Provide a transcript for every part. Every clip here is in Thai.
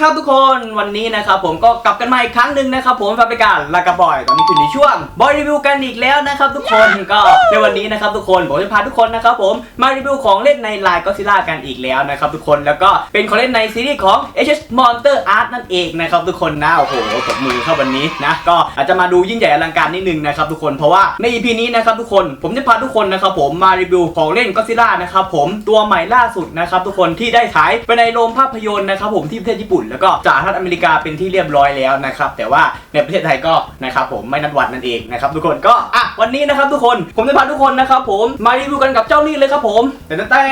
สวัสดีครับทุกคนวันนี้นะครับผมก็กลับกันมาอีกครั้งหนึ่งนะครับผมกับรายการลากาบอยตอนนี้อยู่ในช่วงบอยรีวิวกันอีกแล้วนะครับทุกคนก็ในวันนี้นะครับทุกคนผมจะพาทุกคนนะครับผมมารีวิวของเล่นในลายก็ซิล่ากันอีกแล้วนะครับทุกคนแล้วก็เป็นของเล่นในซีรีส์ของ HS Monster Art นั่นเองนะครับทุกคนนะโอ้โหตบมือเข้าวันนี้นะก็อาจจะมาดูยิ่งใหญ่อลังการนิดนึงนะครับทุกคนเพราะว่าใน EP นี้นะครับทุกคนผมจะพาทุกคนนะครับผมมารีวิวของเล่นก็ซิล่านะครับผมตัวใหม่ล่าสุดนะครับทุกคนที่ได้ฉายไปในโรงภาพยนตร์นะครับผมที่ประเทศญี่ปุ่นแล้วก็สหรัฐอเมริกาเป็นที่เรียบร้อยแล้วนะครับ แต่ว่าในประเทศไทยก็นะครับผมไม่นัดวันนั่นเองนะครับทุกคนก็อะวันนี้นะครับทุกคนผมจะพาทุกคนนะครับผมมารีวิวกันกับเจ้านี่เลยครับผมแต่แต่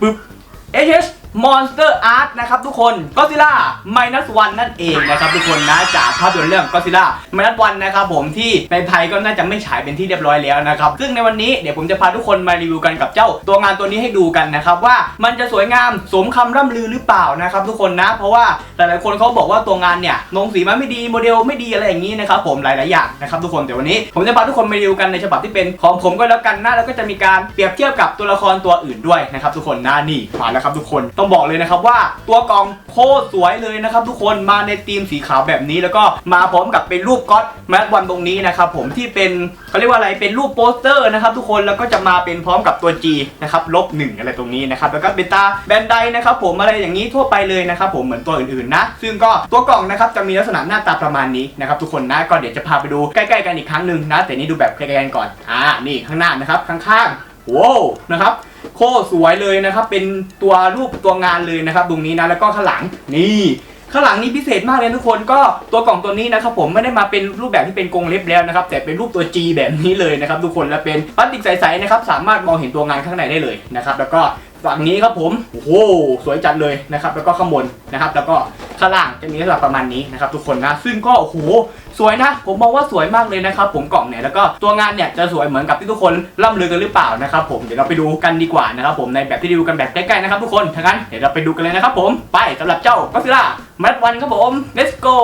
ปึ๊บ HS Monster Art นะครับทุกคน Godzilla Minus One นั่นเองนะครับทุกคนนะจากภาพยนตร์เรื่อง Godzilla Minus One นะครับผมที่ในไทยก็น่าจะไม่ฉายเป็นที่เรียบร้อยแล้วนะครับ ซึ่งในวันนี้เดี๋ยวผมจะพาทุกคนมารีวิวกันกับเจ้าตัวงานตัวนี้ให้ดูกันนะครับว่ามันจะสวยงามสมคำร่ำลือหรือเปล่านะครับทุกคนนะ เพราะว่าหลายๆคนเขาบอกว่าตัวงานเนี่ยลงสีมาไม่ดีโมเดลไม่ดีอะไรอย่างนี้นะครับผมหลายๆอย่างนะครับทุกคนแต่วันนี้ ผมจะพาทุกคนมารีวิวกันในฉบับที่เป็นของผมก็แล้วกันนะแล้วก็จะมีการเปรียบเทียบกับตัวละครตัวอื่นด้วยนะครับทุกคนนะนี่มาแล้วครับทุกคนต้องบอกเลยนะครับว่าตัวกล่องโคตรสวยเลยนะครับทุกคนมาในธีมสีขาวแบบนี้ แล้วก็มาพร้อมกับเป็นรูปก๊อตแมทวันตรงนี้นะครับผมที่เป็นเขาเรียกว่าอะไรเป็นรูปโปสเตอร์นะครับทุกคนแล้วก็จะมาเป็นพร้อมกับตัว G นะครับลบหนึ่งอะไรตรงนี้นะครับแล้วก็เป็นตาแบนไดนะครับผมอะไรอย่างนี้ทั่วไปเลยนะครับผมเหมือนตัวอื่นๆนะ ซึ่งก็ตัวกล่องนะครับจะมีลักษณะหน้าตาประมาณนี้นะครับทุกคนนะก็เดี๋ยวจะพาไปดูใกล้ๆกันอีกครั้งหนึ่งนะแต่นี่ดูแบบใกล้ๆกันก่อนอ่านี่ข้างหน้านะครับข้างๆว้าวนะครับ ตรสวยเลยนะครับ เป็นตัวรูปตัวงานเลยนะครับตรงนี้นะแล้วก็ข้างหลังนี่ข้างหลังนี่พิเศษมากเลยทุกคนก็ตัวกล่องตัวนี้นะครับผมไม่ได้มาเป็นรูปแบบที่เป็นกรงเล็บแล้วนะครับแต่เป็นรูปตัว G แบบนี้เลยนะครับทุกคนและเป็นพลาสติกใสๆนะครับสามารถมองเห็นตัวงานข้างในได้เลยนะครับแล้วก็ฝั่งนี้ครับผมโอ้โหสวยจัดเลยนะครับแล้วก็ข้างบนนะครับแล้วก็ ข้างล่างจะมีลักษณะประมาณนี้นะครับทุกคนนะซึ่งก็โอ้โหสวยนะ ผมมองว่าสวยมากเลยนะครับผมกล่องเนี่ยแล้วก็ตัวงานเนี่ยจะสวยเหมือนกับที่ทุกคนล่ำลือกันหรือเปล่านะครับผมเดี๋ยวเราไปดูกันดีกว่านะครับผมในแบบที่ดูกันแบบใกล้ๆนะครับทุกคนทั้างนั้นเดี๋ยวเราไปดูกันเลยนะครับผมไปสำหรับเจ้าก็ซิล่าแมทวันครับผม let's go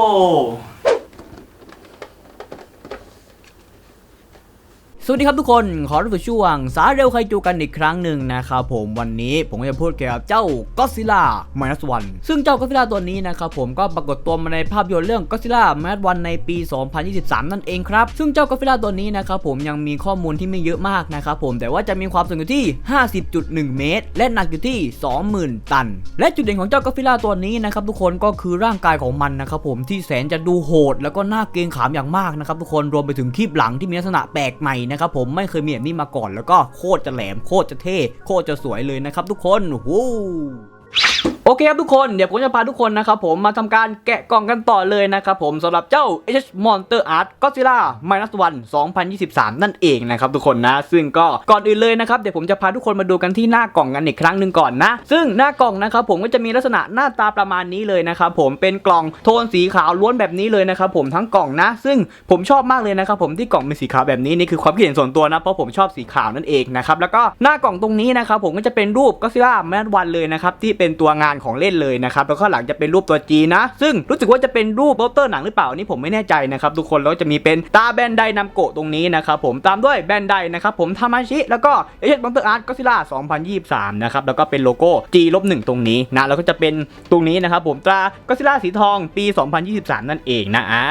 สวัสดีครับทุกคน ขอรับสู่ช่วง สาเร็วใครจูกันอีกครั้งหนึ่งนะครับผมวันนี้ผมจะพูดเกี่ยวกับเจ้าก็ซิล่า Minus One ซึ่งเจ้าก็ซิล่าตัวนี้นะครับผมก็ปรากฏตัวมาในภาพยนตร์เรื่องก็ซิล่า Minus One ในปี 2023 นั่นเองครับ ซึ่งเจ้าก็ซิล่าตัวนี้นะครับผมยังมีข้อมูลที่ไม่เยอะมากนะครับผมแต่ว่าจะมีความสูงอยู่ที่ 50.1 เมตร และหนักอยู่ที่ 20,000 ตัน และจุดเด่นของเจ้าก็ซิล่าตัวนี้นะครับทุกคนก็คือร่างกายของมันนะครับผมที่แสนจะดูโหด แล้วก็น่าเกรงขามอย่างมากนะครับทุกคนรวมไปถึงคลิปหลังที่มีลักษณะแปลกใหม่นะครับผมไม่เคยมีแบบนี้มาก่อนแล้วก็โคตรจะแหลมโคตรจะเท่โคตรจะสวยเลยนะครับทุกคนวู้ โอเคครับทุกคนเดี๋ยวผมจะพาทุกคนนะครับผมมาทำการแกะกล่องกันต่อเลยนะครับผมสำหรับเจ้า H Monster Art Godzilla Minus One 2023 นั่นเองนะครับทุกคนนะ ซึ่งก็ก่อนอื่นเลยนะครับเดี๋ยวผมจะพาทุกคนมาดูกันที่หน้ากล่องกันอีกครั้งหนึ่งก่อนนะ ซึ่งหน้ากล่องนะครับผมก็จะมีลักษณะหน้าตาประมาณนี้เลยนะครับผมเป็นกล่องโทนสีขาวล้วนแบบนี้เลยนะครับผมทั้งกล่องนะ ซึ่งผมชอบมากเลยนะครับผมที่กล่องเป็นสีขาวแบบนี้นี่คือความคิดเห็นส่วนตัวนะเพราะผมชอบสีขาวนั่นเองนะครับแล้วก็หน้ากล่องตรงนี้นะครับผมก็จะเป็นรูปก็ซิล่าแมนวันเลยนะครับที่เป็นตัวงานของเล่นเลยนะครับแล้วก็หลังจะเป็นรูปตัว G นะ ซึ่งรู้สึกว่าจะเป็นรูปโปสเตอร์หนังหรือเปล่านี่ผมไม่แน่ใจนะครับทุกคนแล้วจะมีเป็นตาแบนไดนำโกะตรงนี้นะครับผมตามด้วยแบนไดนะครับผมทามาชิแล้วก็เอเจนต์มอนเตอร์อาร์ตก็ซิล่า2023นะครับแล้วก็เป็นโลโก้ G ลบหนึ่งตรงนี้นะแล้วก็จะเป็นตรงนี้นะครับผมตราก็ซิล่าสีทองปี 2023 นั่นเองนะอ่า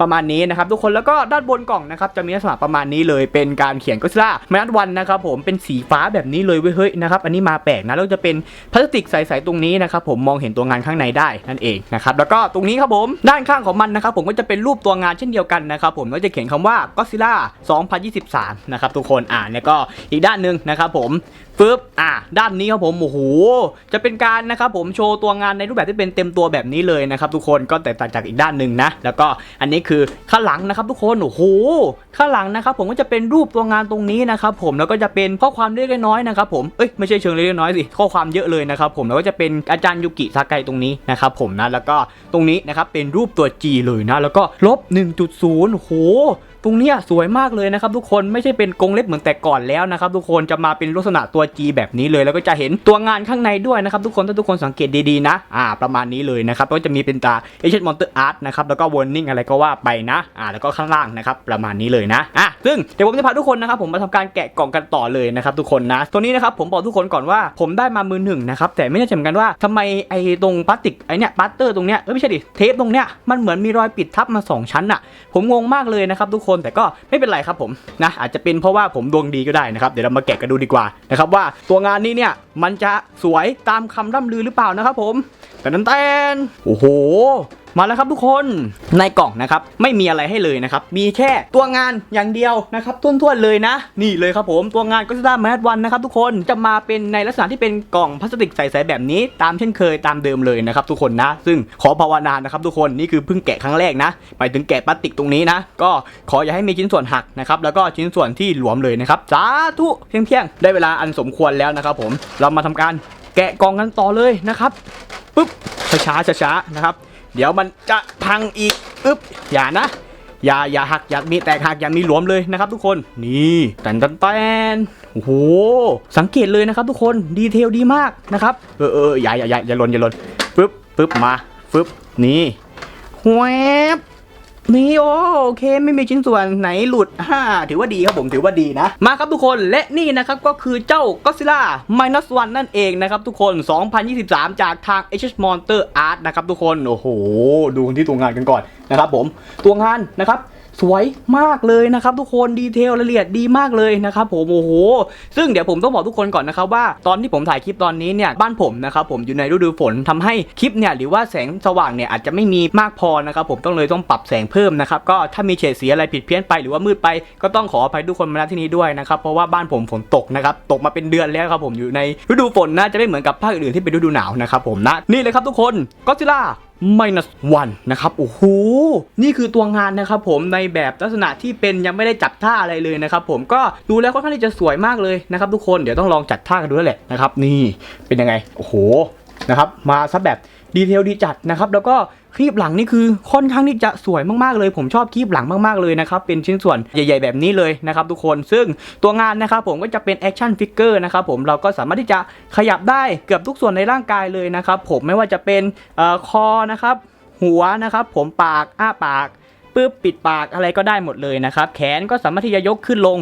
ประมาณนี้นะครับทุกคนแล้วก็ด้านบนกล่องนะครับจะมีลักษณะประมาณนี้เลยเป็นการเขียนก็ซิล่าแมนวันนะครับผมเป็นสีฟ้าแบบนี้เลยเว้ยเฮ้ยนะครับอันนี้มาแปลกนะแล้วจะเป็นพลาสติกใสๆตรงนี้นะครับผมมองเห็นตัวงานข้างในได้นั่นเองนะครับแล้วก็ตรงนี้ครับผมด้านข้างของมันนะครับผมก็จะเป็นรูปตัวงานเช่นเดียวกันนะครับผมแล้วจะเขียนคำว่าก็ซิล่า2023นะครับทุกคนอ่าแล้วก็อีกด้านหนึ่งนะครับผมฟึบอะด้านนี้ครับผมโอ้โหจะเป็นการนะครับผมโชว์ตัวงานในรูปแบบที่เป็นเต็มตัวแบบนี้เลยนะครับทุกคนก็แตกต่างจากอีกด้านหนึ่งนะแล้วก็อันนี้คือข้างหลังนะครับทุกคนโอ้โหข้างหลังนะครับผมก็จะเป็นรูปตัวงานตรงนี้นะครับผมแล้วก็จะเป็นข้อความเล็กน้อยนะครับผมเอ้ยไม่ใช่เชิงเล็กน้อยสิข้อความเยอะเลยนะครับผมแล้วก็จะเป็นอาจารย์ยุกิซากไตรงนี้นะครับผมนะแล้วก็ตรงนี้นะครับเป็นรูปตัว G เลยนะแล้วก็ลบ1.0โอ้โห ตรงเนี้ยสวยมากเลยนะครับทุกคนไม่ใช่เป็นกรงเล็บเหมือนแต่ก่อนแล้วนะครับทุกคนจะมาเป็นลักษณะตัว G แบบนี้เลยแล้วก็จะเห็นตัวงานข้างในด้วยนะครับทุกคนถ้าทุกคนสังเกตดีๆนะอ่าประมาณนี้เลยนะครับก็จะมีเป็นตา a s i a n Monster Art นะครับแล้วก็ warning อะไรก็ว่าไปนะอ่าแล้วก็ข้างล่างนะครับประมาณนี้เลยนะอะซึ่งเดี๋ยวผมจะพาทุกคนนะครับผมมาทำการแกะกล่องกันต่อเลยนะครับทุกคนนะตัวนี้นะครับผมบอกทุกคนก่อนว่าผมได้มามือหนึ่งนะครับแต่ไม่แน่ใจเหมือนกันว่าทำไมไอ้ตรงพลาสติกไอ้เนี่ยปัตเตอร์ตรงเนี้ยเอ้ยไม่ใช่ดิเทปตรงเนี้ยมันเหมือนมีรอยปิดทับมาสองชั้นอะผมงงมากเลยนะครับทุกคนแต่ก็ไม่เป็นไรครับผมนะอาจจะเป็นเพราะว่าผมดวงดีก็ได้นะครับเดี๋ยวเรามาแกะกันดูดีกว่านะครับว่าตัวงานนี้เนี่ยมันจะสวยตามคำร่ำลือหรือเปล่านะครับผมแต่นันแตนโอ้โห มาแล้วครับทุกคนในกล่องนะครับไม่มีอะไรให้เลยนะครับมีแค่ตัวงานอย่างเดียวนะครับท้วนๆเลยนะ นี่เลยครับผมตัวงานก็จะได้แมสวันนะครับทุกคนจะมาเป็นในลักษณะที่เป็นกล่องพลาสติกใสๆแบบนี้ ตามเช่นเคยตามเดิมเลยนะครับทุกคนนะ ซึ่งขอภาวนานะครับทุกคนนี่คือเพิ่งแกะครั้งแรกนะไปถึงแกะพลาสติกตรงนี้นะ ก็ขออย่าให้มีชิ้นส่วนหักนะครับแล้วก็ชิ้นส่วนที่หลวมเลยนะครับสาธุเพียงๆได้เวลาอันสมควรแล้วนะครับผมเรามาทำการแกะกล่องกันต่อเลยนะครับปึ๊บช้าๆช้าๆนะครับ เดี๋ยวมันจะพังอีกอึ๊บอย่านะ อย่าอย่าหักอย่ามีแตกหักอย่ามีหลวมเลยนะครับทุกคนนี่แตนแตนแตนโอ้โหสังเกตเลยนะครับทุกคนดีเทลดีมากนะครับเออเอออย่าอย่าอย่าอย่าหล่นอย่าหล่นปึ๊บปึ๊บมาปึ๊บนี่แวบ นี่โอโอเคไม่มีชิ้นส่วนไหนหลุดฮ่าถือว่าดีครับผมถือว่าดีนะ มาครับทุกคนและนี่นะครับก็คือเจ้า Godzilla Minus One นั่นเองนะครับทุกคน 2023 จากทาง HS Monster Art นะครับทุกคน โอ้โห ดูที่ตัวงานกันก่อนนะครับผม ตัวงานนะครับ สวยมากเลยนะครับทุกคนดีเทลละเอียดดีมากเลยนะครับผมโอ้โหซึ่งเดี๋ยวผมต้องบอกทุกคนก่อนนะครับว่าตอนที่ผมถ่ายคลิปตอนนี้เนี่ยบ้านผมนะครับผมอยู่ในฤดูฝนทำให้คลิปเนี่ยหรือว่าแสงสว่างเนี่ยอาจจะไม่มีมากพอนะครับผมต้องเลยต้องปรับแสงเพิ่มนะครับก็ถ้ามีเฉดสีอะไรผิดเพี้ยนไปหรือว่ามืดไปก็ต้องขออภัยทุกคนมาณที่นี้ด้วยนะครับเพราะว่าบ้านผมฝนตกนะครับตกมาเป็นเดือนแล้วครับผมอยู่ในฤดูฝนนะจะไม่เหมือนกับภาคอื่นที่เป็นฤดูหนาวนะครับผมนะนี่เลยครับทุกคนก็ซิล่า minus one นะครับโอ้โหนี่คือตัวงานนะครับผมในแบบลักษณะที่เป็นยังไม่ได้จัดท่าอะไรเลยนะครับผมก็ดูแล้วค่อนข้างที่จะสวยมากเลยนะครับทุกคนเดี๋ยวต้องลองจัดท่ากันดูแล้วแหละนะครับนี่เป็นยังไงโอ้โหนะครับมาซะแบบ ดีเทลดีจัดนะครับ แล้วก็ครีบหลังนี่คือค่อนข้างที่จะสวยมากๆเลย ผมชอบครีบหลังมากๆเลยนะครับ เป็นชิ้นส่วนใหญ่ ๆ แบบนี้เลยนะครับทุกคน ซึ่งตัวงานนะครับผมก็จะเป็นแอคชั่นฟิกเกอร์นะครับผม เราก็สามารถที่จะขยับได้เกือบทุกส่วนในร่างกายเลยนะครับผมไม่ว่าจะเป็นออคอนะครับ หัวนะครับ ผมปาก อ้าปากปึ๊บปิดปากอะไรก็ได้หมดเลยนะครับ แขนก็สามารถที่จะยกขึ้นลง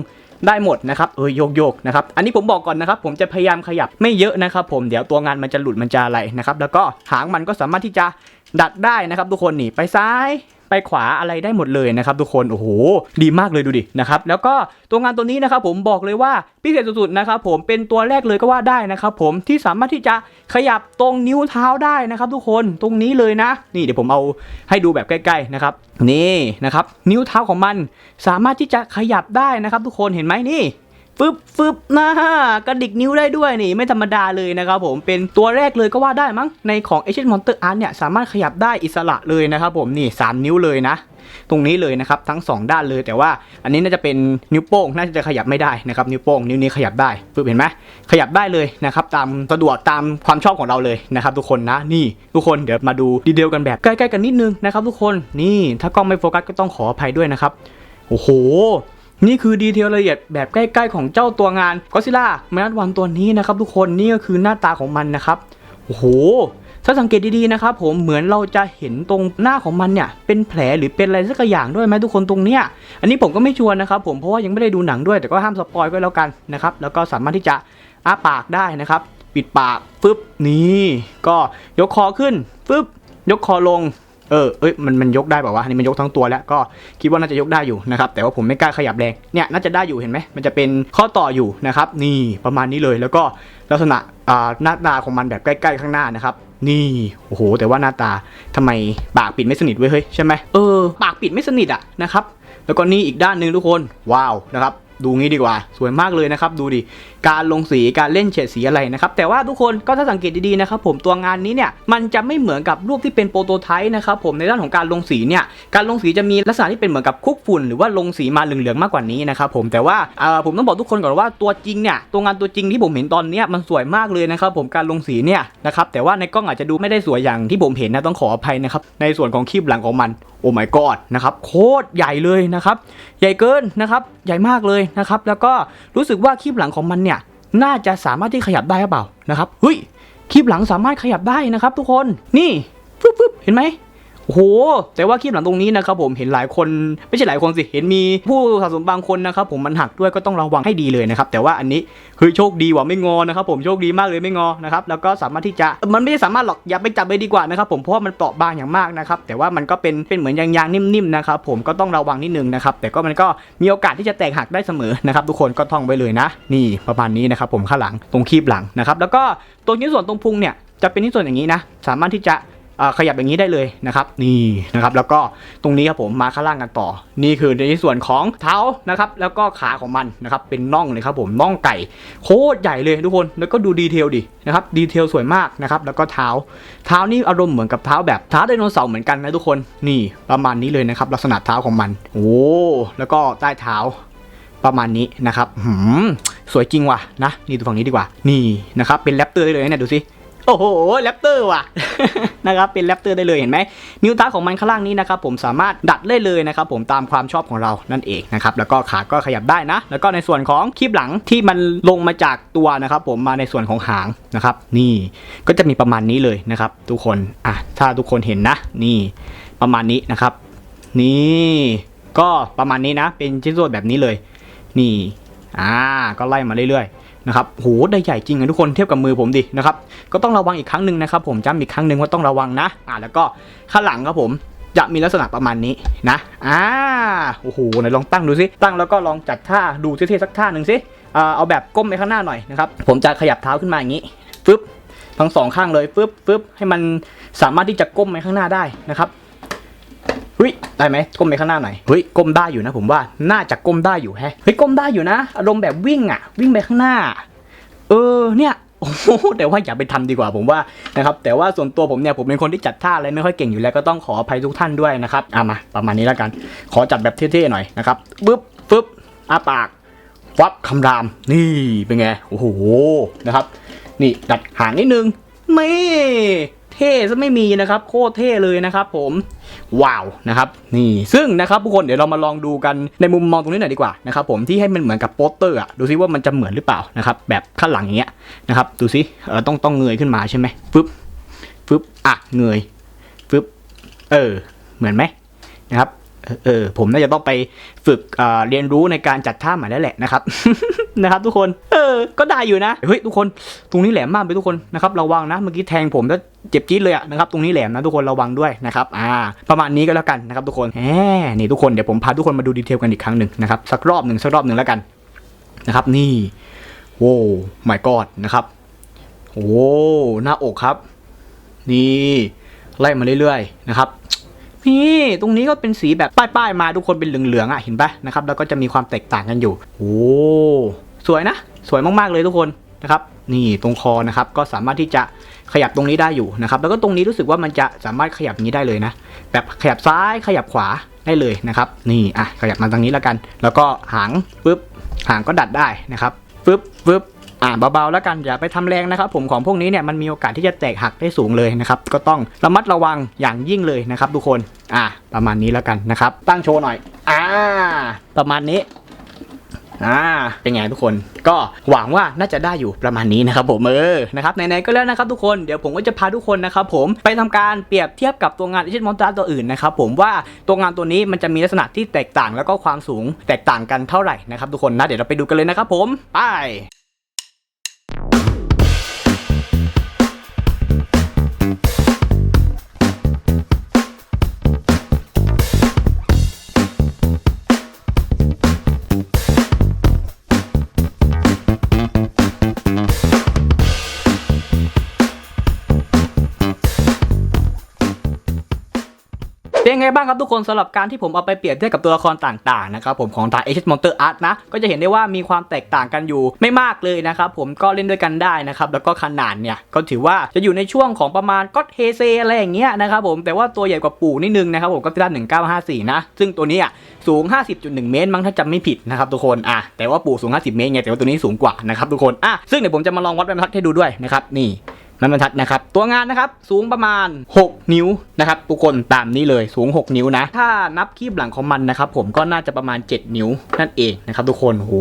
ได้หมดนะครับเออโยกโยกนะครับอันนี้ผมบอกก่อนนะครับผมจะพยายามขยับไม่เยอะนะครับผมเดี๋ยวตัวงานมันจะหลุดมันจะอะไรนะครับแล้วก็หางมันก็สามารถที่จะดัดได้นะครับทุกคนนี่ไปซ้าย ไปขวาอะไรได้หมดเลยนะครับทุกคนโอ้โหดีมากเลยดูดินะครับแล้วก็ตัวงานตัวนี้นะครับผมบอกเลยว่าพิเศษสุดๆนะครับผมเป็นตัวแรกเลยก็ว่าได้นะครับผมที่สามารถที่จะขยับตรงนิ้วเท้าได้นะครับทุกคนตรงนี้เลยนะ นี่เดี๋ยวผมเอาให้ดูแบบใกล้ ๆนะครับนี่นะครับนิ้วเท้าของมันสามารถที่จะขยับได้นะครับทุกคนเห็นไหมนี่ ฟึบฟึบนะกระดิกนิ้วได้ด้วยนี่ไม่ธรรมดาเลยนะครับผมเป็นตัวแรกเลยก็ว่าได้มั้งในของ Asian Monster Art เนี่ยสามารถขยับได้อิสระเลยนะครับผมนี่ 3 นิ้วเลยนะ ตรงนี้เลยนะครับทั้ง 2 ด้านเลยแต่ว่าอันนี้น่าจะเป็นนิ้วโป้งน่าจะขยับไม่ได้นะครับนิ้วโป้งนิ้วนี้ขยับได้ฟึบเห็นไหมขยับได้เลยนะครับตามสะดวกตามความชอบของเราเลยนะครับทุกคนนะนี่ทุกคนเดี๋ยวมาดูดีเทลกันแบบใกล้ๆกันนิดนึงนะครับทุกคนนี่ถ้ากล้องไม่โฟกัสก็ต้องขออภัยด้วยนะครับโอ้โห นี่คือดีเทลละเอียดแบบใกล้ๆของเจ้าตัวงานก็ซิล่าแมนวันตัวนี้นะครับทุกคนนี่ก็คือหน้าตาของมันนะครับโอ้โหถ้าสังเกตดีๆนะครับผมเหมือนเราจะเห็นตรงหน้าของมันเนี่ยเป็นแผลหรือเป็นอะไรสักอย่างด้วยไหมทุกคนตรงเนี้ยอันนี้ผมก็ไม่ชวร์นะครับผมเพราะว่ายังไม่ได้ดูหนังด้วยแต่ก็ห้ามสปอยก็แล้วกันนะครับแล้วก็สามารถที่จะอ้าปากได้นะครับ ปิดปากฟึบนี่ก็ยกคอขึ้นฟึบยกคอลง เออเอ้ยมันมันยกได้แบบว่าวะอันนี้มันยกทั้งตัวแล้วก็คิดว่าน่าจะยกได้อยู่นะครับแต่ว่าผมไม่กล้าขยับแรงเนี่ยน่าจะได้อยู่เห็นไหมมันจะเป็นข้อต่ออยู่นะครับนี่ประมาณนี้เลยแล้วก็ลักษณะอ่าหน้าตาของมันแบบใกล้ๆข้างหน้านะครับนี่โอ้โห แต่ว่าหน้าตาทำไมปากปิดไม่สนิทเว้ยเฮ้ยใช่ไหมเออปากปิดไม่สนิทอะนะครับแล้วก็นี่อีกด้านหนึ่งทุกคนว้าวนะครับ ดูงี้ดีกว่า สวยมากเลยนะครับ ดูดิ การลงสีการเล่นเฉดสีอะไรนะครับ แต่ว่าทุกคนก็ถ้าสังเกตดีๆนะครับผมตัวงานนี้เนี่ยมันจะไม่เหมือนกับรูปที่เป็นโปรโตไทป์นะครับผมในด้านของการลงสีเนี่ยการลงสีจะมีลักษณะที่เป็นเหมือนกับคุกฝุ่นหรือว่าลงสีมาเหลืองๆมากกว่านี้นะครับผมแต่ว่าผมต้องบอกทุกคนก่อนว่าตัวจริงเนี่ยตัวงานตัวจริงที่ผมเห็นตอนเนี้ยมันสวยมากเลยนะครับผมการลงสีเนี่ยนะครับแต่ว่าในกล้องอาจจะดูไม่ได้สวยอย่างที่ผมเห็นนะต้องขออภัยนะครับในส่วนของคลิปหลังของมันโอ้ my god นะครับโคตรใหญ่เลยนะครับใหญ่เกินนะครับใหญ่มากเลยนะครับแล้วก็รู้สึกว่าคลิปหลังของมันเนี่ยน่าจะสามารถที่ขยับได้หรือเปล่านะครับเฮ้ยคลิปหลังสามารถขยับได้นะครับ ทุกคนนี่ปึ๊บเห็นไหม โอ้โห แต่ว่าคลิปหลังตรงนี้นะครับผมเห็นหลายคนไม่ใช่หลายคนสิ เห็นมีผู้สะสมบางคนนะครับผมมันหักด้วยก็ต้องระวังให้ดีเลยนะครับแต่ว่าอันนี้เฮ้ยโชคดีว่ะไม่งอนะครับผมโชคดีมากเลยไม่งอนะครับแล้วก็สามารถที่จะมันไม่ได้สามารถหรอกอย่าไปจับไปดีกว่านะครับผมเพราะว่ามันเปราะบางอย่างมากนะครับแต่ว่ามันก็เป็นเป็นเหมือนยางๆนิ่มๆนะครับผมก็ต้องระวังนิดนึงนะครับแต่ก็มันก็มีโอกาสที่จะแตกหักได้เสมอนะครับทุกคนก็ท่องไว้เลยนะ นี่ประมาณนี้นะครับผมข้างหลังตรงคีบหลังนะครับแล้วก็ตรงชิ้นส่วนตรงพุงเนี่ยจะเป็นชิ้นส่วนอย่างนี้นะสามารถที่จะ ขยับอย่างนี้ได้เลยนะครับ นี่นะครับ แล้วก็ตรงนี้ครับผมมาข้างล่างกันต่อ นี่คือในส่วนของเท้านะครับ แล้วก็ขาของมันนะครับ เป็นน่องเลยครับผมน่องไก่โคตรใหญ่เลยทุกคน แล้วก็ดูดีเทลดินะครับ ดีเทลสวยมากนะครับ แล้วก็เท้า เท้านี่อารมณ์เหมือนกับเท้าแบบเท้าไดโนเสาร์เหมือนกันนะทุกคน นี่ประมาณนี้เลยนะครับ ลักษณะเท้าของมัน โอ้ แล้วก็ใต้เท้าประมาณนี้นะครับหืมสวยจริงว่ะนะ นี่ดูฝั่งนี้ดีกว่า นี่นะครับ เป็นแรปเตอร์ได้เลยนะเนี่ยดูสิ โอ้โหแรปเตอร์ว่ะนะครับเป็นแรปเตอร์ได้เลยเห็นไหมนิ้วเท้าของมันข้างล่างนี้นะครับผมสามารถดัดได้เลยนะครับผมตามความชอบของเรานั่นเองนะครับแล้วก็ขาก็ขยับได้นะ แล้วก็ในส่วนของคลิปหลังที่มันลงมาจากตัวนะครับผมมาในส่วนของหางนะครับ นี่ก็จะมีประมาณนี้เลยนะครับ ทุกคนอะถ้าทุกคนเห็นนะ นี่ประมาณนี้นะครับ นี่ก็ประมาณนี้นะ เป็นชิ้นส่วนแบบนี้เลย นี่อ่าก็ไล่มาเรื่อยๆ นะครับโหได้ใหญ่จริงนะทุกคนเทียบกับมือผมดินะครับก็ต้องระวังอีกครั้งหนึ่งนะครับผมจำอีกครั้งหนึ่งว่าต้องระวังนะอ่าแล้วก็ข้างหลังครับผมจะมีลักษณะประมาณนี้นะอ่าโอ้โหไหนลองตั้งดูสิตั้งแล้วก็ลองจัดท่าดูเท่ๆสักท่าหนึ่งสิเอาแบบก้มไปข้างหน้าหน่อยนะครับผมจะขยับเท้าขึ้นมาอย่างนี้ฟึบทั้งสองข้างเลยฟึบฟึบให้มันสามารถที่จะก้มไปข้างหน้าได้นะครับ เฮ้ยได้ไหมก้มไปข้างหน้าหน่อยเฮ้ยก้มได้อยู่นะ ผมว่าน่าจะก้มได้อยู่แฮะเฮ้ยก้มได้อยู่นะอารมณ์แบบวิ่งอะ วิ่งไปข้างหน้า เออเนี่ยโอ้โหแต่ว่าอย่าไปทำดีกว่าผมว่านะครับแต่ว่าส่วนตัวผมเนี่ยผมเป็นคนที่จัดท่าอะไรไม่ค่อยเก่งอยู่แล้วก็ต้องขออภัยทุกท่านด้วยนะครับอะมาประมาณนี้แล้วกัน ขอจัดแบบเท่ๆหน่อยนะครับปึ๊บปึ๊บอ้าปากฟับคำรามนี่เป็นไงโอ้โหนะครับ นี่ดัดหางนิดนึงนี่ เท่ซะไม่มีนะครับ โคตรเท่เลยนะครับผมว้าวนะครับนี่ซึ่งนะครับทุกคนเดี๋ยวเรามาลองดูกันในมุมมองตรงนี้หน่อยดีกว่านะครับผมที่ให้มันเหมือนกับโปสเตอร์อะดูซิว่ามันจะเหมือนหรือเปล่านะครับแบบข้างหลังอย่างเงี้ยนะครับดูซิเออต้องต้องเงยขึ้นมาใช่ไหมฟึบฟึบอะเงยฟึบเออเหมือนไหมนะครับ เออผมน่าจะต้องไปฝึกเเรียนรู้ในการจัดท่าใหม่แล้วแหละนะครับนะครับ ทุกคนเออก็ได้อยู่นะเฮ้ยทุกคนตรงนี้แหลมมากไปทุกคนนะครับระวังนะเมื่อกี้แทงผมแล้วเจ็บจี๊ดเลยอะนะครับตรงนี้แหลมนะทุกคนระวังด้วยนะครับอ่าประมาณนี้ก็แล้วกันนะครับทุกคนแหมนี่ทุกคนเดี๋ยวผมพาทุกคนมาดูดีเทลกันอีกครั้งหนึ่งนะครับสักรอบหนึ่งสักรอบหนึ่งแล้วกันนะครับนี่โว้ไม่กอดนะครับโอ้หน้าอกครับ นี่ไล่มาเรื่อยๆนะครับ นี่ตรงนี้ก็เป็นสีแบบป้ายๆมาทุกคนเป็นเหลืองๆอะเห็นปะนะครับแล้วก็จะมีความแตกต่างกันอยู่โอ้สวยนะ สวยมากๆเลยทุกคนนะครับนี่ตรงคอนะครับก็สามารถที่จะขยับตรงนี้ได้อยู่นะครับแล้วก็ตรงนี้รู้สึกว่ามันจะสามารถขยับนี้ได้เลยนะ แบบขยับซ้ายขยับขวาได้เลยนะครับนี่อะขยับมาทางนี้แล้วกัน แล้วก็หางปึ๊บหางก็ดัดได้นะครับปึ๊บปึ๊บ อ่าเบาๆแล้วกันอย่าไปทำแรงนะครับผมของพวกนี้เนี่ยมันมีโอกาสที่จะแตกหักได้สูงเลยนะครับก็ต้องระมัดระวังอย่างยิ่งเลยนะครับทุกคนอ่าประมาณนี้แล้วกันนะครับ ตั้งโชว์หน่อยอ่าประมาณนี้อ่าเป็นไงทุกคนก็หวังว่าน่าจะได้อยู่ประมาณนี้นะครับผมเออนะครับไหนๆก็แล้วนะครับทุกคนเดี๋ยวผมก็จะพาทุกคนนะครับผมไปทำการเปรียบเทียบกับตัวงานอิชิมอนตาตัวอื่นนะครับผมว่าตัวงานตัวนี้มันจะมีลักษณะที่แตกต่างแล้วก็ความสูงแตกต่างกันเท่าไหร่นะครับทุกคนนะเดี๋ยวเราไปดูกันเลยนะครับผมไป เป็นไงบ้างครับทุกคนสำหรับการที่ผมเอาไปเปรียบเทียบกับตัวละครต่างๆนะครับผมของทาง Ancient Monster Art นะ ก็จะเห็นได้ว่ามีความแตกต่างกันอยู่ไม่มากเลยนะครับผมก็เล่นด้วยกันได้นะครับแล้วก็ขนาดเนี่ยก็ถือว่าจะอยู่ในช่วงของประมาณก็เฮเซอะไรอย่างเงี้ยนะครับผมแต่ว่าตัวใหญ่กว่าปู่นิดนึงนะครับผมก็ที่ด้าน1954 นะ ซึ่งตัวนี้ยสูง 50.1 เมตรมั้งถ้าจำไม่ผิดนะครับทุกคนอะแต่ว่าปู่สูง 50 เมตรไงแต่ว่าตัวนี้สูงกว่านะครับทุกคนอะซึ่งเดี๋ยวผมจะมาลองวัดแบรรทัดให้ดูด้วยนะครับนี่ มันบรรทัดนะครับ ตัวงานนะครับสูงประมาณ 6 นิ้วนะครับทุกคนตามนี้เลยสูง 6 นิ้วนะ ถ้านับคีบหลังของมันนะครับผมก็น่าจะประมาณ 7 นิ้วนั่นเองนะครับทุกคนโห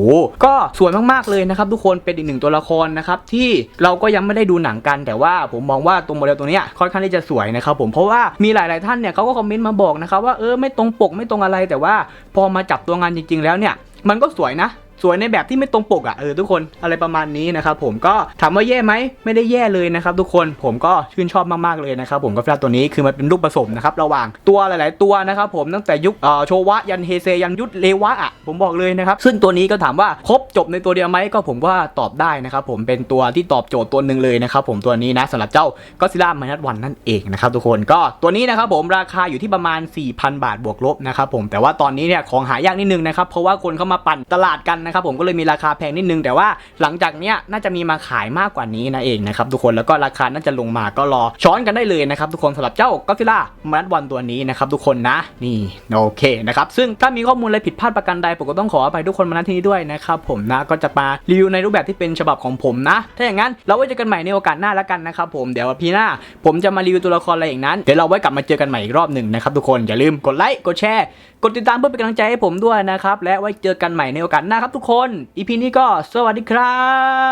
ก็สวยมากๆเลยนะครับทุกคนเป็นอีกหนึ่งตัวละครนะครับที่เราก็ยังไม่ได้ดูหนังกันแต่ว่าผมมองว่าตัวโมเดลตัวนี้ค่อนข้างที่จะสวยนะครับผมเพราะว่ามีหลาย ๆท่านเนี่ยเขาก็คอมเมนต์มาบอกนะครับว่าเออไม่ตรงปกไม่ตรงอะไรแต่ว่าพอมาจับตัวงานจริง ๆ แล้วเนี่ยมันก็สวยนะ สวยในแบบที่ไม่ตรงปกอะเออทุกคนอะไรประมาณนี้นะครับผมก็ถามว่าแย่ไหมไม่ได้แย่เลยนะครับทุกคนผมก็ชื่นชอบมากๆเลยนะครับผมกับฟิลาตัวนี้คือมันเป็นรูปผสมนะครับระหว่างตัวหลาย ๆ ตัวนะครับผมตั้งแต่ยุคเอ่อโชวะยันเฮเซยันยุทธเลวะอะผมบอกเลยนะครับซึ่งตัวนี้ก็ถามว่าครบจบในตัวเดียวไหมก็ผมว่าตอบได้นะครับผมเป็นตัวที่ตอบโจทย์ตัวหนึ่งเลยนะครับผมตัวนี้นะสำหรับเจ้าก็ซิล่ามานัดวันนั่นเองนะครับทุกคนก็ตัวนี้นะครับผมราคาอยู่ที่ประมาณ 4,000 บาทบวกลบนะครับผมแต่ว่าตอนนี้เนี่ยของหายากนิดนึงนะครับเพราะว่าคนเข้ามาปั่นตลาดกันนะครับผมก็เลยมีราคาแพงนิดนึง แต่ว่าหลังจากเนี้ยน่าจะมีมาขายมากกว่านี้นะเองนะครับทุกคนแล้วก็ราคาน่าจะลงมาก็รอช้อนกันได้เลยนะครับทุกคนสำหรับเจ้าก็ซิล่ามานัดวันตัวนี้นะครับทุกคนนะนี่โอเคนะครับซึ่งถ้ามีข้อมูลอะไรผิดพลาดประการใดผมก็ต้องขออภัยทุกคนมาณที่นี้ด้วยนะครับผมนะก็จะมารีวิวในรูปแบบที่เป็นฉบับของผมนะ ถ้าอย่างนั้นเราไว้เจอกันใหม่ในโอกาสหน้าแล้วกันนะครับผมเดี๋ยวพี่หน้า ผมจะมารีวิวตัวละครอะไรอย่างนั้นเดี๋ยวเราไว้กลับมาเจอกันใหม่อีกรอบหนึ่งนะครับทุกคนอย่าลืมกดไลค์กดแชร์กดติดตามเพื่อเป็นกำลังใจให้ผมด้วยนะครับ และไว้เจอกันใหม่ในโอกาสหน้าครับทุกคน อีพีนี้ก็สวัสดีครั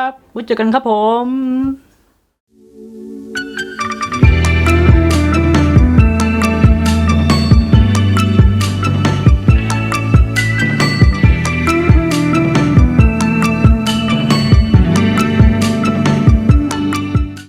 บไว้เจอกันครับผม